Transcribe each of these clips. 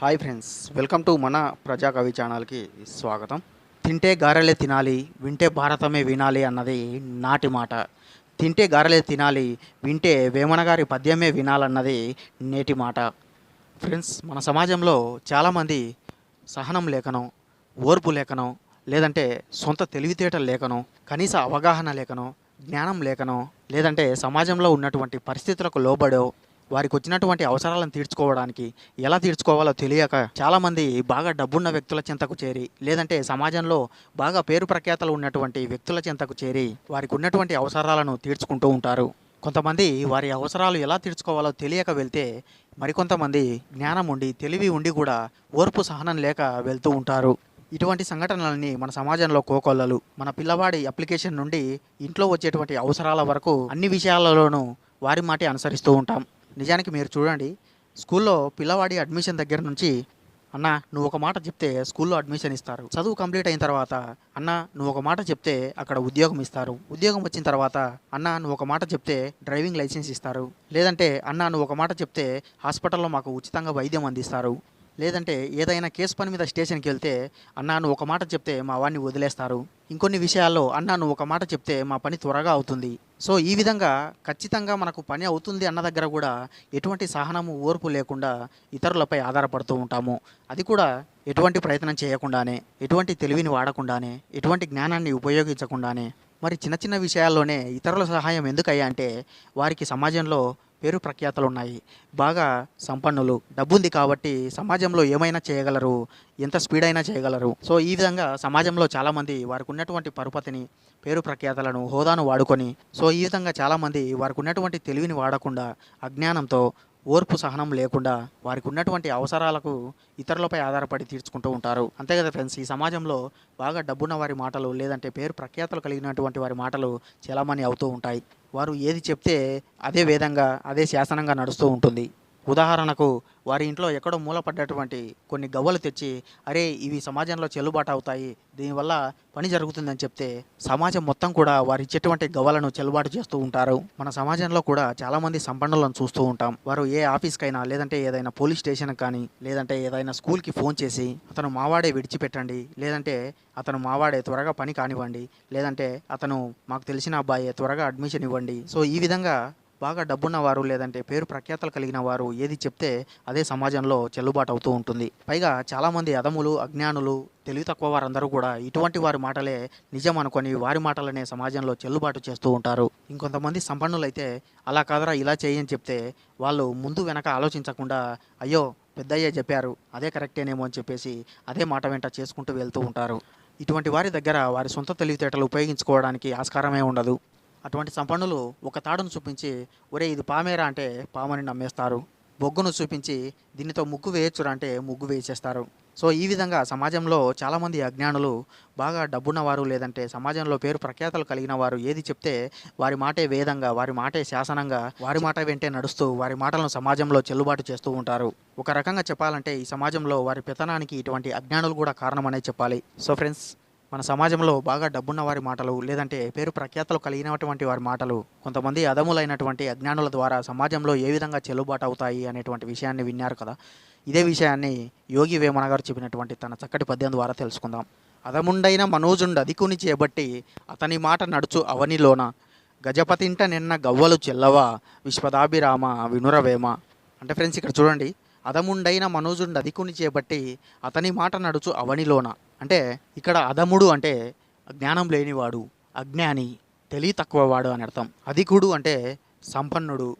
Hi friends welcome to మన ప్రజా కవి ఛానల్కి స్వాగతం. తింటే గారెలే తినాలి వింటే భారతమే వినాలి అన్నది నాటి మాట. తింటే గారెలే తినాలి వింటే వేమన గారి పద్యమే వినాలన్నది నేటి మాట. ఫ్రెండ్స్ మన సమాజంలో చాలామంది సహనం లేకనో ఓర్పు లేకనో లేదంటే సొంత తెలివితేటలు లేకనో కనీస అవగాహన లేకనో జ్ఞానం లేకనో లేదంటే సమాజంలో ఉన్నటువంటి పరిస్థితులకు లోబడో వారికి వచ్చినటువంటి అవసరాలను తీర్చుకోవడానికి ఎలా తీర్చుకోవాలో తెలియక చాలామంది బాగా డబ్బున్న వ్యక్తుల చెంతకు చేరి లేదంటే సమాజంలో బాగా పేరు ప్రఖ్యాతలు ఉన్నటువంటి వ్యక్తుల చెంతకు చేరి వారికి ఉన్నటువంటి అవసరాలను తీర్చుకుంటూ ఉంటారు. కొంతమంది వారి అవసరాలు ఎలా తీర్చుకోవాలో తెలియక వెళ్తే మరికొంతమంది జ్ఞానం ఉండి తెలివి ఉండి కూడా ఓర్పు సహనం లేక వెళ్తూ ఉంటారు. ఇటువంటి సంఘటనలన్నీ మన సమాజంలో కోకొల్లలు. మన పిల్లవాడి అప్లికేషన్ నుండి ఇంట్లో వచ్చేటువంటి అవసరాల వరకు అన్ని విషయాలలోనూ వారి మాటే అనుసరిస్తూ ఉంటాం. నిజానికి మీరు చూడండి స్కూల్లో పిల్లవాడి అడ్మిషన్ దగ్గర నుంచి అన్న నువ్వు ఒక మాట చెప్తే స్కూల్లో అడ్మిషన్ ఇస్తారు. చదువు కంప్లీట్ అయిన తర్వాత అన్న నువ్వు ఒక మాట చెప్తే అక్కడ ఉద్యోగం ఇస్తారు. ఉద్యోగం వచ్చిన తర్వాత అన్న నువ్వు ఒక మాట చెప్తే డ్రైవింగ్ లైసెన్స్ ఇస్తారు. లేదంటే అన్న నువ్వు ఒక మాట చెప్తే హాస్పిటల్లో మాకు ఉచితంగా వైద్యం అందిస్తారు. లేదంటే ఏదైనా కేసు పని మీద స్టేషన్కి వెళ్తే అన్నా నువ్వు ఒక మాట చెప్తే మా వాడిని వదిలేస్తారు. ఇంకొన్ని విషయాల్లో అన్నా నువ్వు ఒక మాట చెప్తే మా పని త్వరగా అవుతుంది. సో ఈ విధంగా ఖచ్చితంగా మనకు పని అవుతుంది అన్న దగ్గర కూడా ఎటువంటి సహనము ఓర్పు లేకుండా ఇతరులపై ఆధారపడుతూ ఉంటాము. అది కూడా ఎటువంటి ప్రయత్నం చేయకుండానే ఎటువంటి తెలివిని వాడకుండానే ఎటువంటి జ్ఞానాన్ని ఉపయోగించకుండానే మరి చిన్న చిన్న విషయాల్లోనే ఇతరుల సహాయం ఎందుకయ్యా అంటే వారికి సమాజంలో పేరు ప్రఖ్యాతలు ఉన్నాయి బాగా సంపన్నులు. డబ్బుంది కాబట్టి సమాజంలో ఏమైనా చేయగలరు? ఎంత స్పీడ్ అయినా చేయగలరు? సో ఈ విధంగా సమాజంలో చాలామంది వారికి ఉన్నటువంటి పరుపతిని పేరు ప్రఖ్యాతలను హోదాను వాడుకొని సో ఈ విధంగా చాలామంది వారికి ఉన్నటువంటి తెలివిని వాడకుండా అజ్ఞానంతో ఓర్పు సహనం లేకుండా వారికి ఉన్నటువంటి అవసరాలకు ఇతరులపై ఆధారపడి తీర్చుకుంటూ ఉంటారు. అంతే కదా ఫ్రెండ్స్ ఈ సమాజంలో బాగా డబ్బున్న వారి మాటలు లేదంటే పేరు ప్రఖ్యాతలు కలిగినటువంటి వారి మాటలు చలామణి అవుతూ ఉంటాయి. వారు ఏది చెప్తే అదే వేదంగా అదే శాసనంగా నడుస్తూ ఉంటుంది. ఉదాహరణకు వారి ఇంట్లో ఎక్కడో మూలపడ్డటువంటి కొన్ని గవ్వలు తెచ్చి అరే ఇవి సమాజంలో చెల్లుబాటు అవుతాయి దీనివల్ల పని జరుగుతుందని చెప్తే సమాజం మొత్తం కూడా వారు ఇచ్చేటువంటి గవ్వలను చెల్లుబాటు చేస్తూ ఉంటారు. మన సమాజంలో కూడా చాలామంది సంపన్నులను చూస్తూ ఉంటాం. వారు ఏ ఆఫీస్కైనా లేదంటే ఏదైనా పోలీస్ స్టేషన్ కానీ లేదంటే ఏదైనా స్కూల్కి ఫోన్ చేసి అతను మావాడే విడిచిపెట్టండి లేదంటే అతను మావాడే త్వరగా పని కానివ్వండి లేదంటే అతను మాకు తెలిసిన అబ్బాయే త్వరగా అడ్మిషన్ ఇవ్వండి. సో ఈ విధంగా బాగా డబ్బున్న వారు లేదంటే పేరు ప్రఖ్యాతలు కలిగిన వారు ఏది చెప్తే అదే సమాజంలో చెల్లుబాటు అవుతూ ఉంటుంది. పైగా చాలామంది అదములు అజ్ఞానులు తెలివి తక్కువ వారందరూ కూడా ఇటువంటి వారి మాటలే నిజం అనుకొని వారి మాటలనే సమాజంలో చెల్లుబాటు చేస్తూ ఉంటారు. ఇంకొంతమంది సంపన్నులైతే అలా కాదరా ఇలా చేయని చెప్తే వాళ్ళు ముందు వెనక ఆలోచించకుండా అయ్యో పెద్దయ్యే చెప్పారు అదే కరెక్టేనేమో అని చెప్పేసి అదే మాట వెంట చేసుకుంటూ వెళ్తూ ఉంటారు. ఇటువంటి వారి దగ్గర వారి సొంత తెలివితేటలు ఉపయోగించుకోవడానికి ఆస్కారమే ఉండదు. అటువంటి సంపన్నులు ఒక తాడును చూపించి ఒరే ఇది పామేరా అంటే పామని నమ్మేస్తారు. బొగ్గును చూపించి దీనితో ముగ్గు వేయచ్చురా అంటే ముగ్గు వేసేస్తారు. సో ఈ విధంగా సమాజంలో చాలామంది అజ్ఞానులు బాగా డబ్బున్నవారు లేదంటే సమాజంలో పేరు ప్రఖ్యాతలు కలిగిన వారు ఏది చెప్తే వారి మాటే వేదంగా వారి మాటే శాసనంగా వారి మాట వెంటే నడుస్తూ వారి మాటలను సమాజంలో చెల్లుబాటు చేస్తూ ఉంటారు. ఒక రకంగా చెప్పాలంటే ఈ సమాజంలో వారి పెతనానికి ఇటువంటి అజ్ఞానులు కూడా కారణమనే చెప్పాలి. సో ఫ్రెండ్స్ మన సమాజంలో బాగా డబ్బున్న వారి మాటలు లేదంటే పేరు ప్రఖ్యాతలు కలిగినటువంటి వారి మాటలు కొంతమంది అదములైనటువంటి అజ్ఞానుల ద్వారా సమాజంలో ఏ విధంగా చెల్లుబాటు అవుతాయి అనేటువంటి విషయాన్ని విన్నారు కదా. ఇదే విషయాన్ని యోగి వేమన గారు చెప్పినటువంటి తన చక్కటి పద్యం ద్వారా తెలుసుకుందాం. అదముండైన మనోజుండు అధికుని చేపట్టి అతని మాట నడుచు అవనిలోన గజపతింట నిన్న గవ్వలు చెల్లవా విశ్వదాభిరామ వినురవేమ. అంటే ఫ్రెండ్స్ ఇక్కడ చూడండి అదముండైన మనోజుండు అధికుని చేపట్టి అతని మాట నడుచు అవనిలోన అంటే ఇక్కడ అదముడు అంటే జ్ఞానం లేనివాడు అజ్ఞాని తెలివి తక్కువ వాడు అని అర్థం. అధికుడు అంటే సంపన్నుడు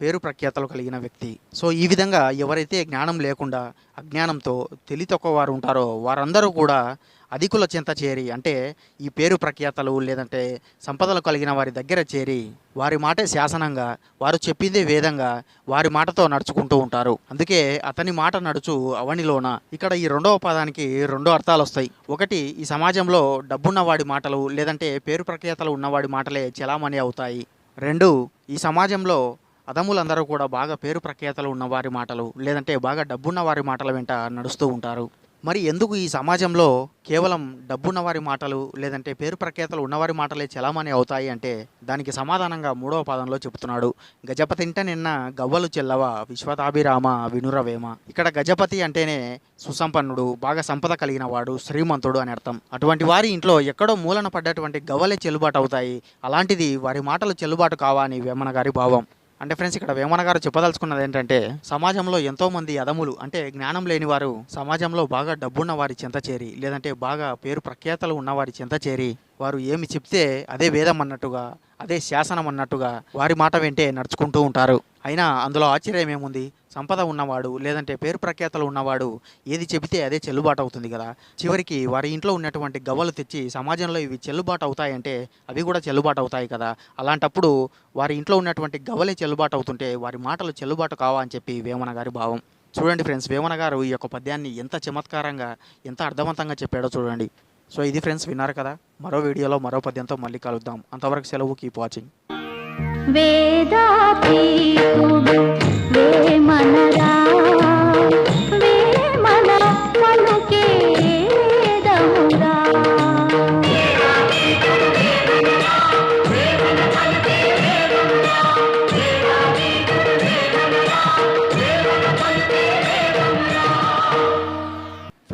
పేరు ప్రఖ్యాతలు కలిగిన వ్యక్తి. సో ఈ విధంగా ఎవరైతే జ్ఞానం లేకుండా అజ్ఞానంతో తెలివి తక్కువ వారు ఉంటారో వారందరూ కూడా అధికుల చెంత చేరి అంటే ఈ పేరు ప్రఖ్యాతలు లేదంటే సంపదలు కలిగిన వారి దగ్గర చేరి వారి మాటే శాసనంగా వారు చెప్పిందే వేదంగా వారి మాటతో నడుచుకుంటూ ఉంటారు. అందుకే అతని మాట నడుచు అవనిలోన. ఇక్కడ ఈ రెండవ పదానికి రెండు అర్థాలు వస్తాయి. ఒకటి ఈ సమాజంలో డబ్బున్న వాడి మాటలు లేదంటే పేరు ప్రఖ్యాతలు ఉన్నవాడి మాటలే చలామణి అవుతాయి. రెండు ఈ సమాజంలో అదములందరూ కూడా బాగా పేరు ప్రఖ్యాతలు ఉన్న వారి మాటలు లేదంటే బాగా డబ్బున్న వారి మాటల వెంట నడుస్తూ ఉంటారు. మరి ఎందుకు ఈ సమాజంలో కేవలం డబ్బున్న వారి మాటలు లేదంటే పేరు ప్రఖ్యాతలు ఉన్నవారి మాటలే చలామణి అవుతాయి అంటే దానికి సమాధానంగా మూడవ పాదంలో చెబుతున్నాడు. గజపతింట నిన్న గవ్వలు చెల్లవ విశ్వతాభిరామ వినురవేమ. ఇక్కడ గజపతి అంటేనే సుసంపన్నుడు బాగా సంపద కలిగిన వాడు శ్రీమంతుడు అని అర్థం. అటువంటి వారి ఇంట్లో ఎక్కడో మూలన పడ్డటువంటి గవ్వలే చెల్లుబాటు అవుతాయి. అలాంటిది వారి మాటలు చెల్లుబాటు కావా అని వేమన గారి భావం. అంటే ఫ్రెండ్స్ ఇక్కడ వేమన గారు చెప్పదలుచుకున్నది ఏంటంటే సమాజంలో ఎంతో మంది అదములు అంటే జ్ఞానం లేని వారు సమాజంలో బాగా డబ్బున్న వారి చెంత చేరి లేదంటే బాగా పేరు ప్రఖ్యాతలు ఉన్నవారి చెంత చేరి వారు ఏమి చెప్తే అదే వేదం అన్నట్టుగా అదే శాసనం అన్నట్టుగా వారి మాట వెంటే నడుచుకుంటూ ఉంటారు. అయినా అందులో ఆశ్చర్యం ఏముంది? సంపద ఉన్నవాడు లేదంటే పేరు ప్రఖ్యాతలు ఉన్నవాడు ఏది చెబితే అదే చెల్లుబాటు అవుతుంది కదా? చివరికి వారి ఇంట్లో ఉన్నటువంటి గవ్వలు తెచ్చి సమాజంలో ఇవి చెల్లుబాటు అవుతాయంటే అవి కూడా చెల్లుబాటు అవుతాయి కదా? అలాంటప్పుడు వారి ఇంట్లో ఉన్నటువంటి గవ్వలే చెల్లుబాటు అవుతుంటే వారి మాటలు చెల్లుబాటు కావా అని చెప్పి వేమన గారి భావం. చూడండి ఫ్రెండ్స్ వేమన గారు ఈ యొక్క పద్యాన్ని ఎంత చమత్కారంగా ఎంత అర్థవంతంగా చెప్పాడో చూడండి. సో ఇది ఫ్రెండ్స్ విన్నారు కదా మరో వీడియోలో మరో పద్యంతో మళ్ళీ కలుద్దాం. అంతవరకు సెలవు కీప్ వాచింగ్ వేదా